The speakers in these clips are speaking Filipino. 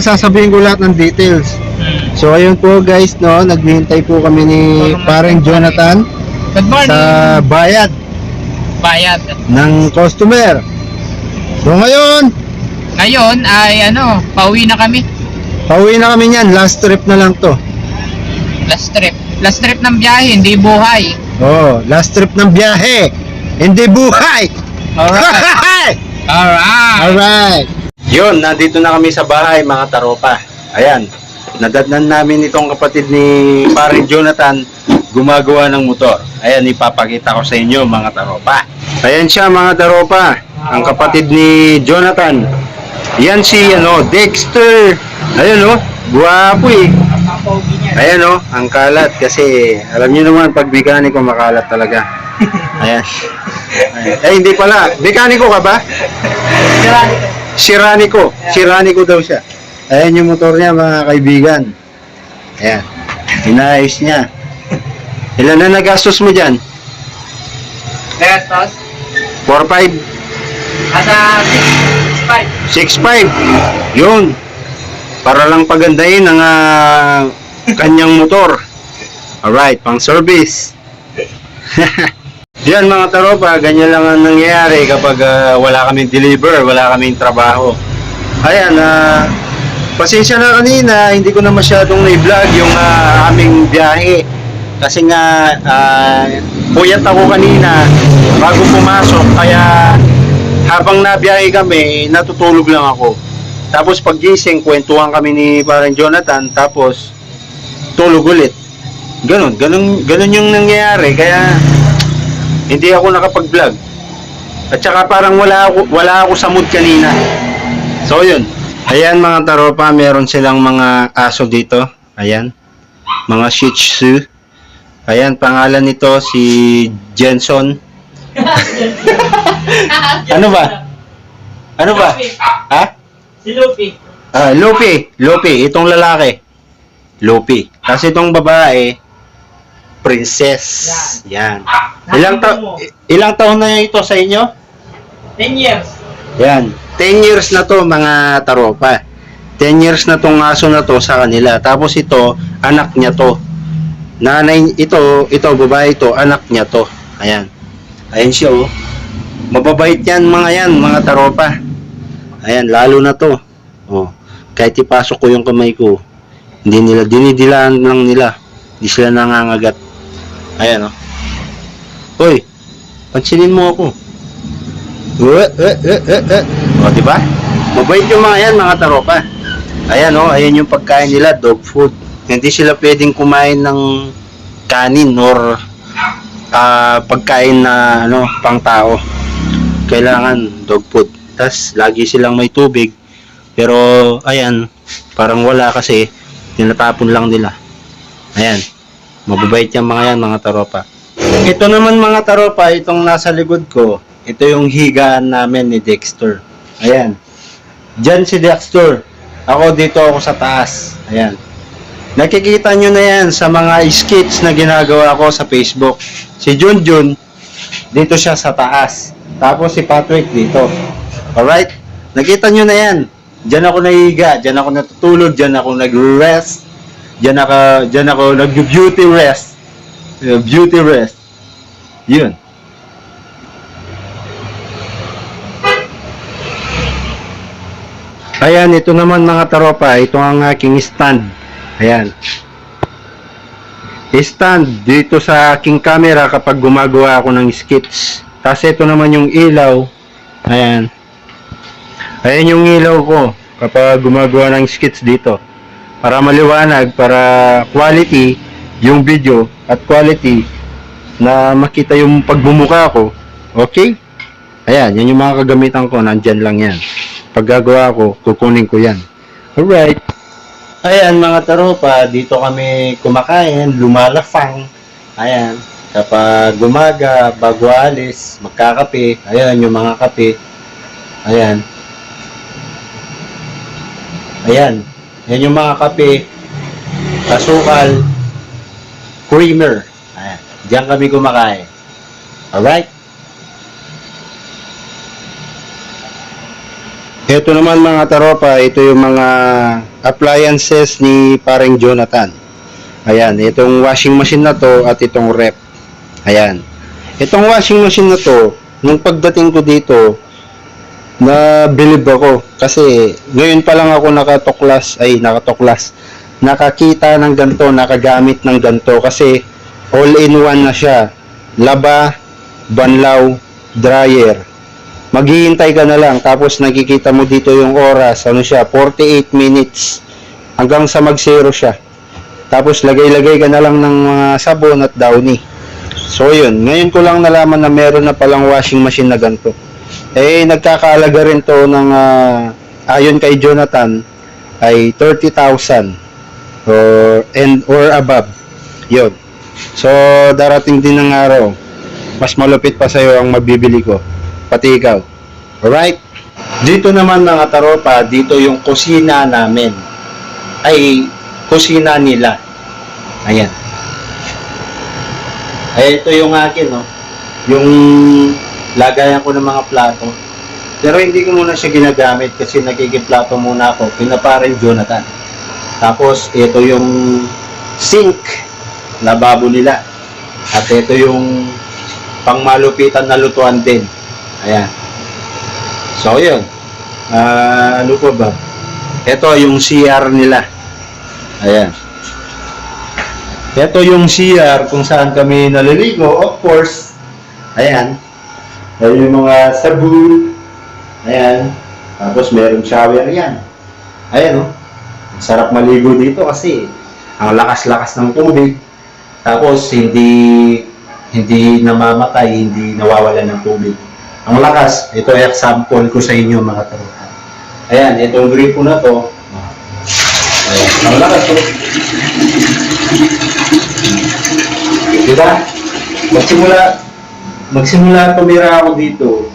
sasabihin ko lahat ng details. Hmm. So ayun po guys, no, naghihintay po kami ni parang Jonathan Good morning. sa bayad Bayad. ng customer. So ngayon, Ngayon ay ano, pauwi na kami. pauwi na kami niyan. Last trip na lang to. Last trip. Last trip ng biyahe, hindi buhay. Oh, last trip ng biyahe. Hindi buhay. Alright. Alright. Alright. Yun, nandito na kami sa bahay mga taropa. Ayan, nadatnan namin itong kapatid ni paring Jonathan gumagawa ng motor. Ayan, ipapakita ko sa inyo mga taropa. Ayan siya mga taropa, ang kapatid ni Jonathan. Yan si ano, Dexter. Ayun oh, guwapo eh. Ayan oh, ang kalat kasi alam niyo naman pag mekaniko makalat talaga. Ayan. Ayan. Eh hindi pala, mekaniko ka ba? Siraniko. Siraniko daw siya. Ayan yung motor niya mga kaibigan. Ayan. Inayos niya. Ilan na nagastos mo dyan? Gastos? 4-5? Asa 6.5. 6-5. Yun. Para lang pagandahin ang ah, kanyang motor. Alright, pang service. Yan mga taropa, ganyan lang ang nangyayari kapag ah, wala kaming deliver, wala kaming trabaho. Ayan, ah, pasensya na kanina, hindi ko na masyadong na-vlog yung ah, aming biyahe. Kasi nga, ah, puyat ako kanina bago pumasok, kaya habang nabiyahe kami, natutulog lang ako. Tapos paggising, kwentuhan kami ni parang Jonathan, tapos tulog ulit. Ganon, ganon, ganon yung nangyayari. Kaya hindi ako nakapag-vlog. At saka parang wala ako, wala ako sa mood kanina. So yun. Ayan mga taropa, meron silang mga aso dito. Ayan. Mga Shih Tzu. Ayan, pangalan nito si Jenson. ano ba? Ano ba? Ha? Si Luffy. Ah, Luffy. Luffy. Itong lalaki. Luffy. Kasi itong babae, princess. Yan. Ilang, ta- ilang taon na ito sa inyo? 10 years. Yan. 10 years na to mga taropa. 10 years na tong aso na to sa kanila. Tapos ito, anak niya to. Nanay, ito, ito, babae ito, anak niya to. Ayan. Ayan siya oh. Mababait yan mga yan, mga taropa. Ayan, lalo na to. Oh. Kahit ipasok ko yung kamay ko, hindi nila, dinidilaan lang nila. Hindi sila nangangagat. Ayan oh. Hoy, pansinin mo ako. Eh, eh, eh, eh, eh. O, di ba? Mabait yung mga yan, mga taropa. Ayan, oh, ayan yung pagkain nila, dog food. Hindi sila pwedeng kumain ng kanin or ah, pagkain na ano, pang tao. Kailangan dog food. Tapos, lagi silang may tubig. Pero, ayan, parang wala kasi, tinatapon lang nila. Ayan, mababait yung mga yan, mga taropa. Ito naman mga taropa, itong nasa likod ko, ito yung higaan namin ni Dexter. Ayan. Diyan si Dexter. Ako dito ako sa taas. Ayan. Nakikita nyo na yan sa mga skits na ginagawa ko sa Facebook. Si Junjun, dito siya sa taas. Tapos si Patrick dito. Alright? Nakita nyo na yan. Diyan ako nahiga, diyan ako natutulog, diyan ako nag-rest. Diyan ako, diyan ako nag-beauty rest. Uh, Beauty rest. Yun. Ayan, ito naman mga taropa, ito ang aking stand. Ayan. Stand dito sa aking camera kapag gumagawa ako ng skits. Tapos ito naman yung ilaw. Ayan. Ayan yung ilaw ko kapag gumagawa ng skits dito. Para maliwanag, para quality yung video at quality na makita yung pagbumuka ko. Okay? Ayan, yan yung mga kagamitan ko. Nandyan lang yan. Pag gagawa ko, kukunin ko yan. Alright. Ayan mga taropa, dito kami kumakain, lumalafang. Ayan, kapag gumaga, bago alis, magkakape. Ayan yung mga kape. Ayan. Ayan. Yan yung mga kape. Kasukal. Creamer. Ayan. Diyan kami kumakain. Alright? Ito naman mga taropa, ito yung mga appliances ni paring Jonathan. Ayan, itong washing machine na to at itong rep. Ayan. Itong washing machine na to, nung pagdating ko dito, na bilib ako. Kasi ngayon pa lang ako nakatuklas ay nakatuklas. Nakakita ng ganto nakagamit ng ganto. Kasi all in one na siya. Laba banlaw dryer. Maghihintay ka na lang tapos nakikita mo dito yung oras ano siya 48 minutes. Hanggang sa mag zero siya. Tapos lagay-lagay ka na lang ng mga sabon at downy. So yun. Ngayon ko lang nalaman na meron na palang washing machine na ganto eh nagkakaalaga rin to ng ah, ayon kay Jonathan ay 30,000 or and or above. Yun. So darating din ng araw mas malupit pa sa'yo ang mabibili ko. Pati ikaw. Alright? Dito naman mga taropa dito yung kusina namin. Ay kusina nila. Ayan. Ay ito yung akin no? Yung lagayan ko ng mga plato. Pero hindi ko muna siya ginagamit kasi nakikiplato muna ako. Pinaparin Jonathan. Tapos, ito yung sink. Lababo nila. At ito yung pangmalupitan na lutuan din. Ayan. So, yun. Ah, ano pa ba? Ito yung CR nila. Ayan. Ito yung CR kung saan kami naliligo. Of course, ayan. Ayan yung mga sabon. Ayan. Tapos meron shower yan. Ayan oh. Sarap maligo dito kasi ang lakas-lakas ng tubig. Tapos hindi hindi namamatay, hindi nawawala ng tubig. Ang lakas, ito ay example ko sa inyo mga taruhan. Ayan, itong gripo na to. Ayan, ang lakas to. Diba? Magsimula, magsimula tumira ako dito,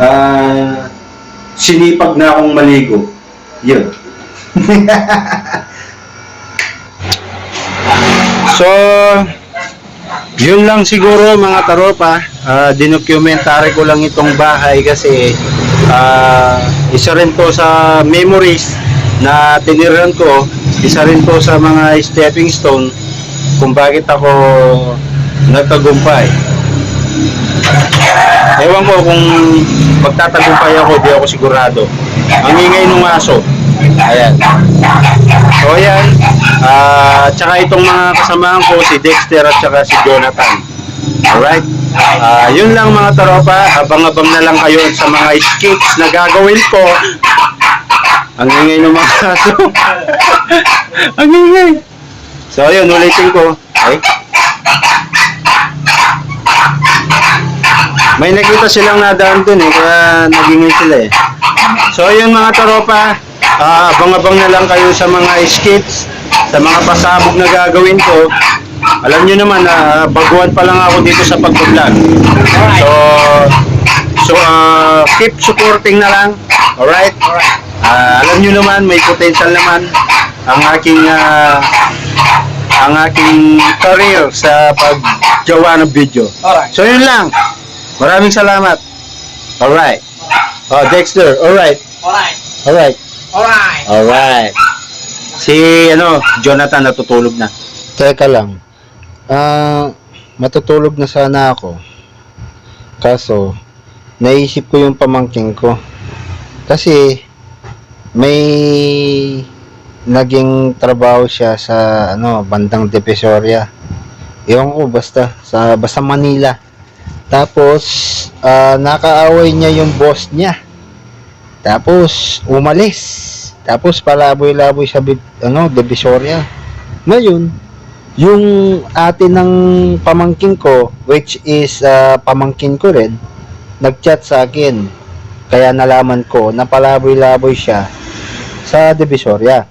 ah, sinipag na akong maligo. Yun. so, yun lang siguro mga taropa. Uh, dinocumentary ko lang itong bahay kasi ah, isa rin to sa memories na tiniran ko. Isa rin to sa mga stepping stone kung bakit ako nagtagumpay. Ewan ko kung magtatagumpay ako, di ako sigurado. Ang ingay ng aso. Ayan. So, ayan. Ah, tsaka itong mga kasamahan ko, si Dexter at tsaka si Jonathan. Alright? Ah, yun lang mga taropa. Abang-abang na lang kayo sa mga skits na gagawin ko. Ang ingay ng mga aso. Ang ingay. So, ayun, ulitin ko. Okay? May nakita silang nadaan dun eh, kaya nagingin sila eh. So ayun mga taropa, ah, abang-abang na lang kayo sa mga skits, sa mga pasabog na gagawin ko. Alam nyo naman na baguhan pa lang ako dito sa pag-vlog. So, so ah, keep supporting na lang. Alright? Ah, alam nyo naman, may potential naman ang aking ah, ang aking career sa paggawa ng video. Alright. So yun lang. Maraming salamat. Alright. Oh, Dexter. Alright. Alright. Alright. Alright. Alright. Si, ano, Jonathan natutulog na. Teka lang. Ah, matutulog na sana ako. Kaso, naisip ko yung pamangking ko. Kasi, may naging trabaho siya sa ano bandang Divisoria. Ewan ko basta sa basta Manila. Tapos ah, nakaaway niya yung boss niya. Tapos umalis. Tapos palaboy-laboy sa ano Divisoria. Ngayon, yung ate ng pamangkin ko, which is ah, pamangkin ko rin, nagchat sa akin. Kaya nalaman ko na palaboy-laboy siya sa Divisoria.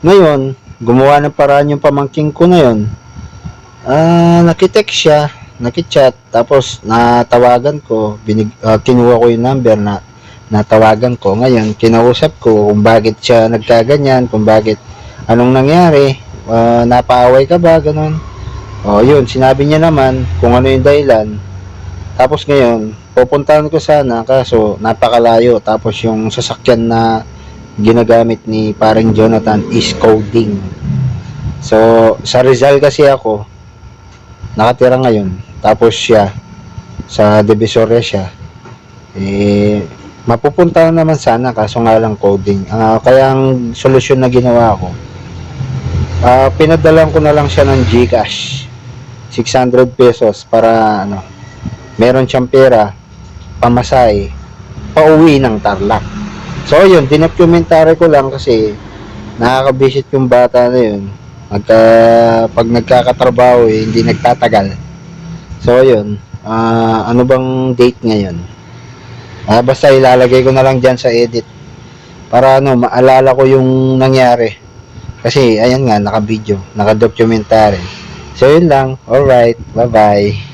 Ngayon, gumawa ng paraan yung pamangking ko na yun. Ah, nakitext siya, nakichat, tapos natawagan ko, binig, ah, kinuha ko yung number na natawagan ko. Ngayon, kinausap ko kung bakit siya nagkaganyan, kung bakit, anong nangyari, ah, napaaway ka ba, ganun. O, yun, sinabi niya naman kung ano yung dahilan. Tapos ngayon, pupuntahan ko sana kaso napakalayo tapos yung sasakyan na ginagamit ni paring Jonathan is coding. So, sa Rizal kasi ako, nakatira ngayon. Tapos siya, sa Divisoria siya. Eh, mapupunta naman sana kaso nga lang coding. Ah, kaya ang solusyon na ginawa ko, ah pinadalan ko na lang siya ng Gcash. 600 pesos para ano, meron siyang pera, pamasay, pauwi ng Tarlac. So yun, dinocumentary ko lang kasi nakakabisit yung bata na yun. Magka, pag nagkakatrabaho eh, hindi nagtatagal. So yun, ah, ano bang date ngayon? Ah, basta ilalagay ko na lang dyan sa edit para ano, maalala ko yung nangyari. Kasi ayan nga, naka-video, naka-documentary. So yun lang. Alright, bye-bye.